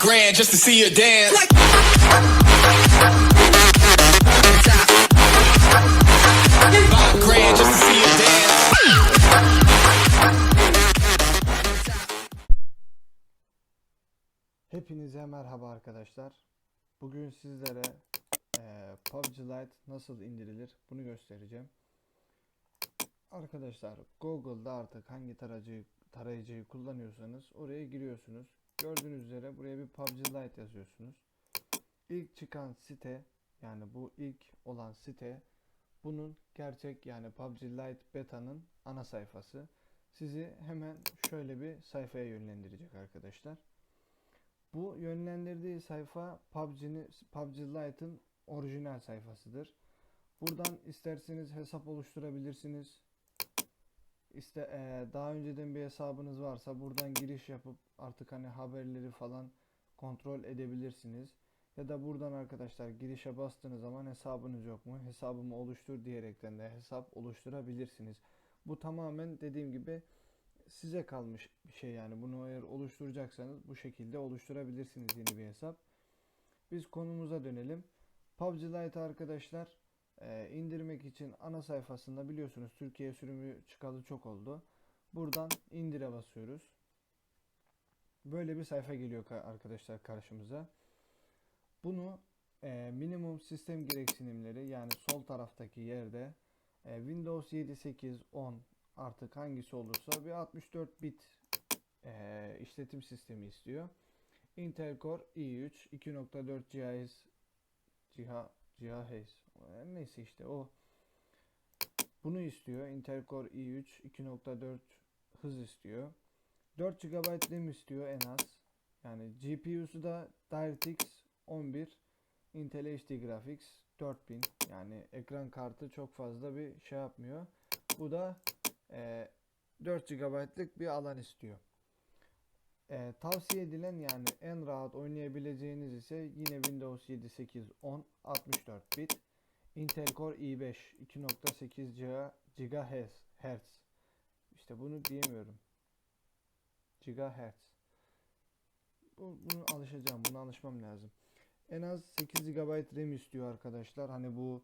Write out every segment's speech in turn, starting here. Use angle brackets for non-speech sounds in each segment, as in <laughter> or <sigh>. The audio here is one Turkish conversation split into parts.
grand just to see you dance. Five grand just to see you dance. Hepinize merhaba arkadaşlar. Bugün sizlere eee, PUBG Lite nasıl indirilir bunu göstereceğim. Arkadaşlar Google'da artık hangi tarayıcıyı, tarayıcıyı kullanıyorsanız oraya giriyorsunuz. Gördüğünüz üzere buraya bir PUBG Lite yazıyorsunuz. İlk çıkan site yani bu ilk olan site bunun gerçek yani PUBG Lite Beta'nın ana sayfası. Sizi hemen şöyle bir sayfaya yönlendirecek arkadaşlar. Bu yönlendirdiği sayfa PUBG'nin PUBG Lite'ın orijinal sayfasıdır. Buradan isterseniz hesap oluşturabilirsiniz. İşte eee, daha önceden bir hesabınız varsa buradan giriş yapıp artık hani haberleri falan kontrol edebilirsiniz. Ya da buradan arkadaşlar girişe bastığınız zaman hesabınız yok mu? Hesabımı oluştur diyerekten de hesap oluşturabilirsiniz. Bu tamamen dediğim gibi size kalmış bir şey yani. Bunu eğer oluşturacaksanız bu şekilde oluşturabilirsiniz yeni bir hesap. Biz konumuza dönelim. PUBG Lite arkadaşlar e, indirmek için ana sayfasında biliyorsunuz Türkiye sürümü çıkalı çok oldu. Buradan indire basıyoruz. Böyle bir sayfa geliyor ka- arkadaşlar karşımıza. Bunu e, minimum sistem gereksinimleri yani sol taraftaki yerde e, Windows 7, 8, 10 artık hangisi olursa bir 64 bit e, işletim sistemi istiyor. Intel Core i3 2.4 GHz GH, GHz e, neyse işte o bunu istiyor. Intel Core i3 2.4 hız istiyor. 4 GB RAM istiyor en az. Yani GPU'su da DirectX 11 Intel HD Graphics 4000 yani ekran kartı çok fazla bir şey yapmıyor. Bu da e, 4 GB'lık bir alan istiyor. E, tavsiye edilen yani en rahat oynayabileceğiniz ise yine Windows 7, 8, 10, 64 bit. Intel Core i5 2.8 GHz Hertz. İşte bunu diyemiyorum. Bu, bunu alışacağım. Buna alışmam lazım. En az 8 GB RAM istiyor arkadaşlar. Hani bu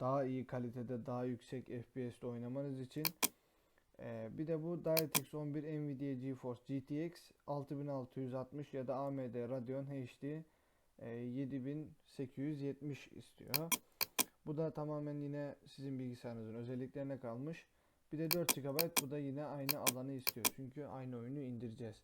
daha iyi kalitede, daha yüksek FPS'te oynamanız için. Ee, bir de bu DirectX 11 Nvidia GeForce GTX 6660 ya da AMD Radeon HD e, 7870 istiyor. Bu da tamamen yine sizin bilgisayarınızın özelliklerine kalmış. Bir de 4 GB bu da yine aynı alanı istiyor. Çünkü aynı oyunu indireceğiz.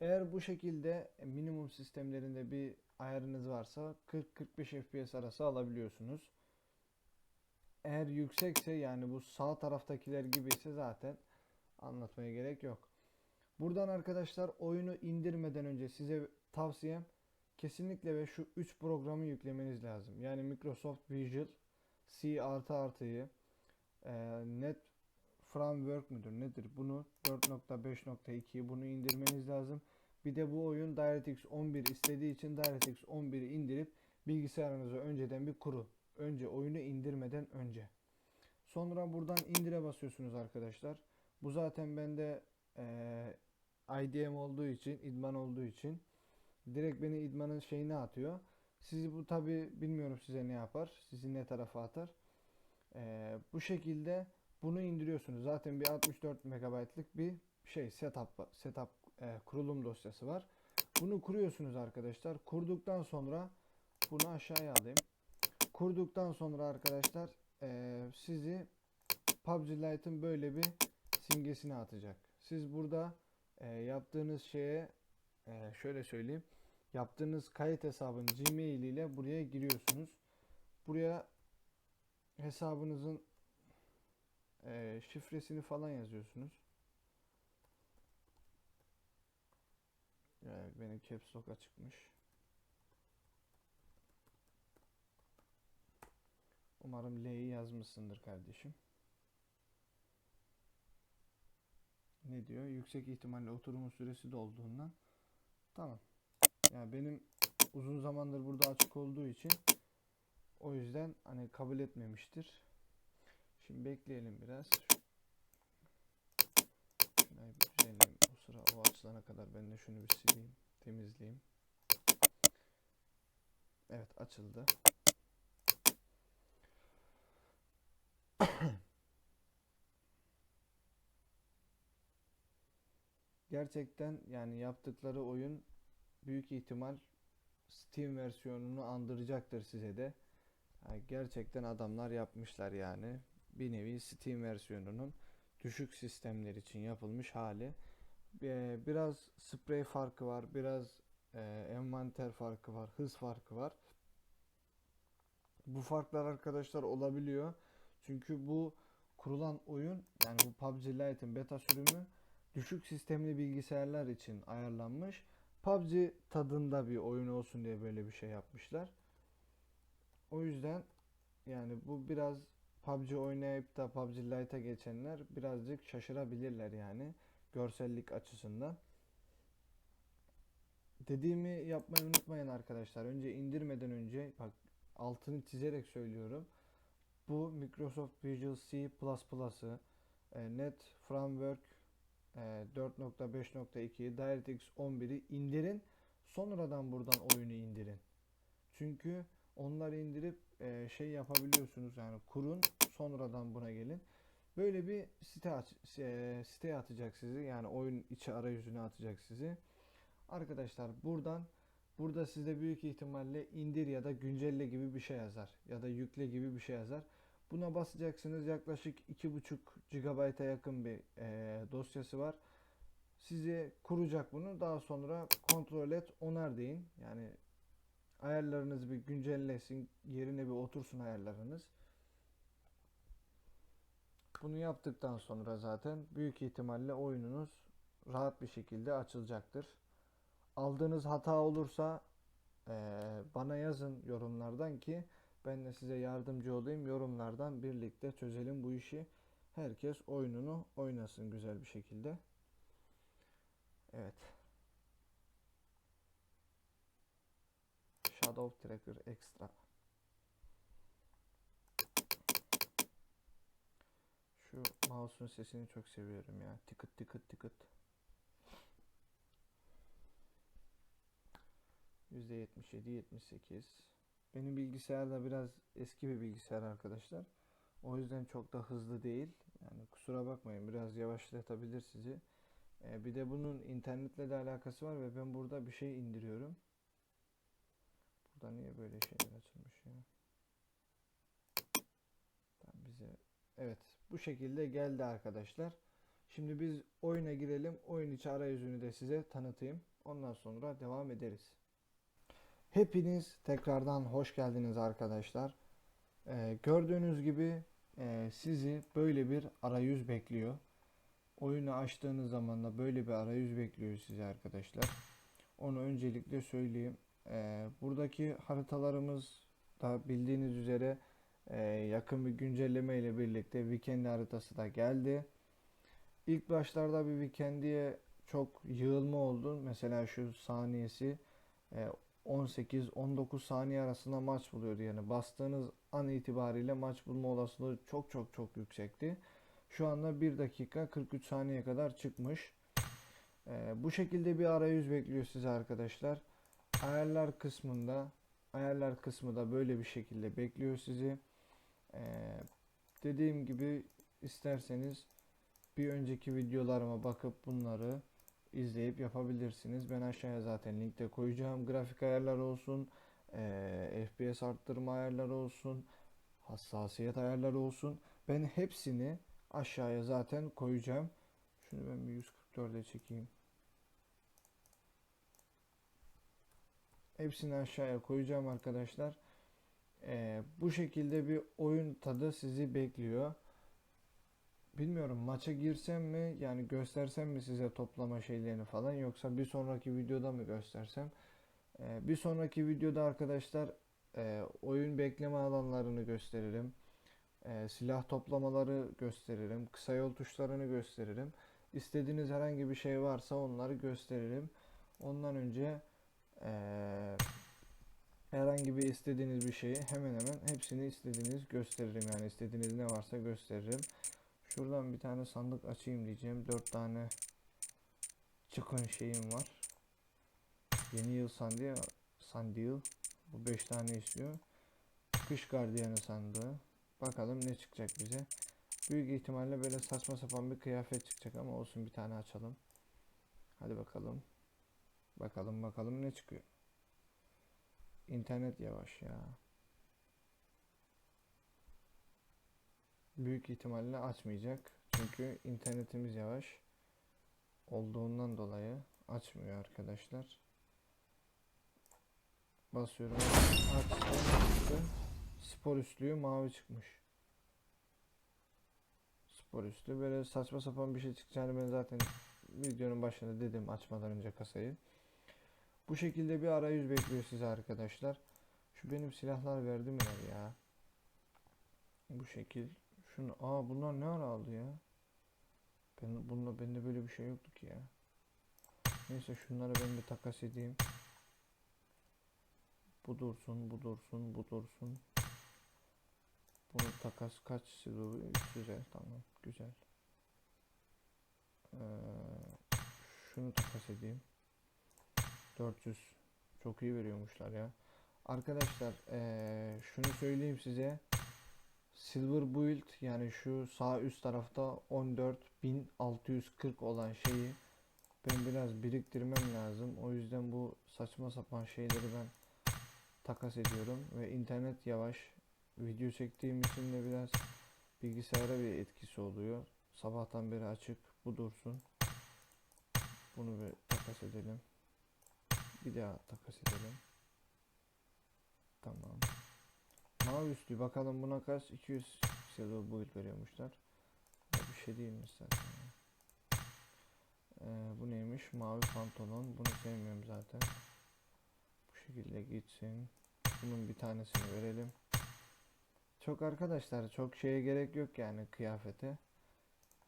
Eğer bu şekilde minimum sistemlerinde bir ayarınız varsa 40-45 FPS arası alabiliyorsunuz. Eğer yüksekse yani bu sağ taraftakiler gibi ise zaten anlatmaya gerek yok. Buradan arkadaşlar oyunu indirmeden önce size tavsiyem kesinlikle ve şu 3 programı yüklemeniz lazım. Yani Microsoft Visual C artı artıyı e, Net Framework müdür nedir bunu 4.5.2'yi bunu indirmeniz lazım. Bir de bu oyun DirectX 11 istediği için DirectX 11'i indirip bilgisayarınıza önceden bir kurun. Önce oyunu indirmeden önce. Sonra buradan indire basıyorsunuz arkadaşlar. Bu zaten bende eee IDM olduğu için, idman olduğu için direkt beni idmanın şeyine atıyor. Sizi bu tabi bilmiyorum size ne yapar. Sizi ne tarafa atar. Eee, bu şekilde bunu indiriyorsunuz. Zaten bir 64 MB'lık bir şey setup setup e, kurulum dosyası var. Bunu kuruyorsunuz arkadaşlar. Kurduktan sonra bunu aşağıya alayım. Kurduktan sonra arkadaşlar e, sizi PUBG Lite'ın böyle bir simgesini atacak. Siz burada e, yaptığınız şeye e, şöyle söyleyeyim. Yaptığınız kayıt hesabın Gmail ile buraya giriyorsunuz. Buraya hesabınızın e, şifresini falan yazıyorsunuz. Ya benim caps lock açıkmış. Umarım L'yi yazmışsındır kardeşim. Ne diyor? Yüksek ihtimalle oturumun süresi dolduğundan. Tamam. Yani benim uzun zamandır burada açık olduğu için o yüzden hani kabul etmemiştir. Şimdi bekleyelim biraz. Şurayı bir düzenleyeyim. O sıra o açılana kadar ben de şunu bir sileyim, temizleyeyim. Evet açıldı. <coughs> Gerçekten yani yaptıkları oyun büyük ihtimal Steam versiyonunu andıracaktır size de. Yani gerçekten adamlar yapmışlar yani. Bir nevi Steam versiyonunun düşük sistemler için yapılmış hali. Ee, Biraz sprey farkı var, biraz e, envanter farkı var, hız farkı var. Bu farklar arkadaşlar olabiliyor. Çünkü bu kurulan oyun yani bu PUBG Lite'in beta sürümü düşük sistemli bilgisayarlar için ayarlanmış. PUBG tadında bir oyun olsun diye böyle bir şey yapmışlar. O yüzden yani bu biraz PUBG oynayıp da PUBG Lite'a geçenler birazcık şaşırabilirler yani görsellik açısından. Dediğimi yapmayı unutmayın arkadaşlar. Önce indirmeden önce bak altını çizerek söylüyorum. Bu Microsoft Visual C++'ı e, Net Framework e, 4.5.2'yi DirectX 11'i indirin. Sonradan buradan oyunu indirin. Çünkü onları indirip e, şey yapabiliyorsunuz yani kurun sonradan buna gelin. Böyle bir site aç, e, siteye atacak sizi yani oyun içi arayüzüne atacak sizi. Arkadaşlar buradan burada sizde büyük ihtimalle indir ya da güncelle gibi bir şey yazar ya da yükle gibi bir şey yazar. Buna basacaksınız yaklaşık 2.5 GB'a yakın bir e, dosyası var. Size kuracak bunu daha sonra kontrol et onar deyin. Yani ayarlarınız bir güncellesin yerine bir otursun ayarlarınız. Bunu yaptıktan sonra zaten büyük ihtimalle oyununuz rahat bir şekilde açılacaktır. Aldığınız hata olursa eee, bana yazın yorumlardan ki ben de size yardımcı olayım. Yorumlardan birlikte çözelim bu işi. Herkes oyununu oynasın güzel bir şekilde. Evet. Shadow Tracker Extra. Şu mouse'un sesini çok seviyorum ya. Tıkıt tıkıt tıkıt. %77 78. Benim bilgisayar da biraz eski bir bilgisayar arkadaşlar. O yüzden çok da hızlı değil. Yani kusura bakmayın biraz yavaşlatabilir sizi. Ee, bir de bunun internetle de alakası var ve ben burada bir şey indiriyorum. Burada niye böyle şeyler açılmış ya? Tamam bize evet bu şekilde geldi arkadaşlar. Şimdi biz oyuna girelim. Oyun içi arayüzünü de size tanıtayım. Ondan sonra devam ederiz. Hepiniz tekrardan hoş geldiniz arkadaşlar. Ee, gördüğünüz gibi e, sizi böyle bir arayüz bekliyor. Oyunu açtığınız zaman da böyle bir arayüz bekliyor sizi arkadaşlar. Onu öncelikle söyleyeyim. Ee, buradaki haritalarımız da bildiğiniz üzere e, yakın bir güncelleme ile birlikte Weekend haritası da geldi. İlk başlarda bir Weekend'e çok yığılma oldu. Mesela şu saniyesi e, 18-19 saniye arasında maç buluyordu. Yani bastığınız an itibariyle maç bulma olasılığı çok çok çok yüksekti. Şu anda 1 dakika 43 saniye kadar çıkmış. Ee, bu şekilde bir arayüz bekliyor sizi arkadaşlar. Ayarlar kısmında ayarlar kısmı da böyle bir şekilde bekliyor sizi. Ee, dediğim gibi isterseniz bir önceki videolarıma bakıp bunları izleyip yapabilirsiniz. Ben aşağıya zaten linkte koyacağım. Grafik ayarları olsun, eee, FPS arttırma ayarları olsun, hassasiyet ayarları olsun. Ben hepsini aşağıya zaten koyacağım. Şunu ben bir 144'e çekeyim. Hepsini aşağıya koyacağım arkadaşlar. Eee, bu şekilde bir oyun tadı sizi bekliyor. Bilmiyorum maça girsem mi yani göstersem mi size toplama şeylerini falan yoksa bir sonraki videoda mı göstersem. Ee, bir sonraki videoda arkadaşlar e, oyun bekleme alanlarını gösteririm. Ee, silah toplamaları gösteririm. Kısa yol tuşlarını gösteririm. İstediğiniz herhangi bir şey varsa onları gösteririm. Ondan önce e, herhangi bir istediğiniz bir şeyi hemen hemen hepsini istediğiniz gösteririm. Yani istediğiniz ne varsa gösteririm. Şuradan bir tane sandık açayım diyeceğim. Dört tane çıkın şeyim var. Yeni yıl sandığı sandığı Bu 5 tane istiyor. Kış gardiyanı sandığı. Bakalım ne çıkacak bize. Büyük ihtimalle böyle saçma sapan bir kıyafet çıkacak ama olsun bir tane açalım. Hadi bakalım. Bakalım bakalım ne çıkıyor. İnternet yavaş ya. Büyük ihtimalle açmayacak. Çünkü internetimiz yavaş olduğundan dolayı açmıyor arkadaşlar. Basıyorum. Açtı. Spor üstlüğü mavi çıkmış. Spor üstlü böyle saçma sapan bir şey çıkacağını ben zaten videonun başında dedim açmadan önce kasayı. Bu şekilde bir arayüz bekliyor size arkadaşlar. Şu benim silahlar verdi mi ya? Bu şekil. Şunu aa bunlar ne ara aldı ya? Ben bununla bende böyle bir şey yoktu ki ya. Neyse şunları ben bir takas edeyim. Bu dursun, bu dursun, bu dursun. Bunu takas kaç silver? 300 el, tamam güzel. Ee, şunu takas edeyim. 400 çok iyi veriyormuşlar ya. Arkadaşlar ee, şunu söyleyeyim size. Silver Build yani şu sağ üst tarafta 14.640 olan şeyi ben biraz biriktirmem lazım. O yüzden bu saçma sapan şeyleri ben takas ediyorum ve internet yavaş. Video çektiğim için de biraz bilgisayara bir etkisi oluyor. Sabahtan beri açık. Bu dursun. Bunu bir takas edelim. Bir daha takas edelim. Tamam. Mavi üstü bakalım buna kaç? 200 silver build veriyormuşlar. Bir şey değilmiş zaten. Ee, bu neymiş? Mavi pantolon. Bunu sevmiyorum zaten. Bu şekilde gitsin. Bunun bir tanesini verelim. Çok arkadaşlar çok şeye gerek yok yani kıyafete.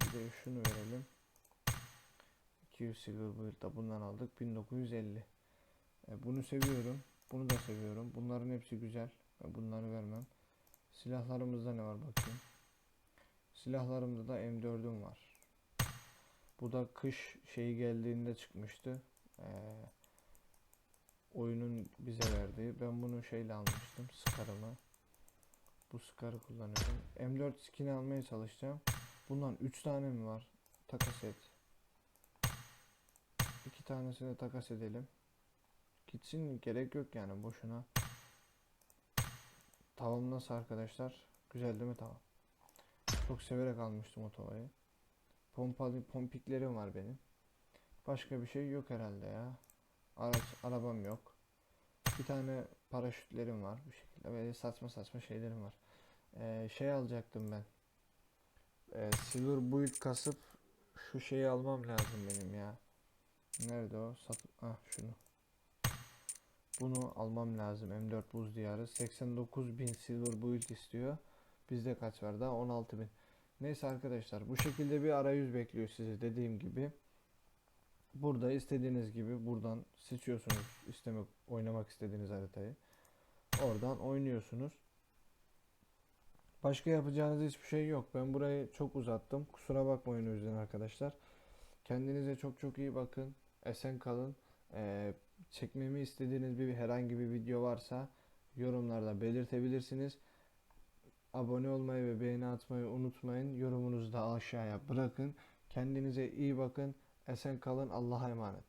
Bir de şunu verelim. 200 silver build da bundan aldık. 1950. E, bunu seviyorum. Bunu da seviyorum. Bunların hepsi güzel. Bunları vermem. Silahlarımızda ne var bakayım. Silahlarımda da M4'üm var. Bu da kış şeyi geldiğinde çıkmıştı. Ee, oyunun bize verdiği. Ben bunu şeyle almıştım. Scar'ımı. Bu Scar'ı kullanıyorum. M4 skin almaya çalışacağım. Bundan 3 tane mi var? Takas et. 2 tanesini takas edelim. Gitsin gerek yok yani boşuna. Tavam nasıl arkadaşlar? Güzel değil mi tavam? Çok severek almıştım o tavayı. Pompalı pompiklerim var benim. Başka bir şey yok herhalde ya. Araç arabam yok. Bir tane paraşütlerim var bu şekilde. Böyle saçma saçma şeylerim var. Ee, şey alacaktım ben. Ee, silver build kasıp şu şeyi almam lazım benim ya. Nerede o? Sat ah şunu. Bunu almam lazım. M4 buz diyarı. 89.000 silver build istiyor. Bizde kaç var daha? 16.000. Neyse arkadaşlar bu şekilde bir arayüz bekliyor sizi dediğim gibi. Burada istediğiniz gibi buradan seçiyorsunuz istemek oynamak istediğiniz haritayı. Oradan oynuyorsunuz. Başka yapacağınız hiçbir şey yok. Ben burayı çok uzattım. Kusura bakmayın o yüzden arkadaşlar. Kendinize çok çok iyi bakın. Esen kalın. Ee, çekmemi istediğiniz bir herhangi bir video varsa yorumlarda belirtebilirsiniz. Abone olmayı ve beğeni atmayı unutmayın. Yorumunuzu da aşağıya bırakın. Kendinize iyi bakın. Esen kalın. Allah'a emanet.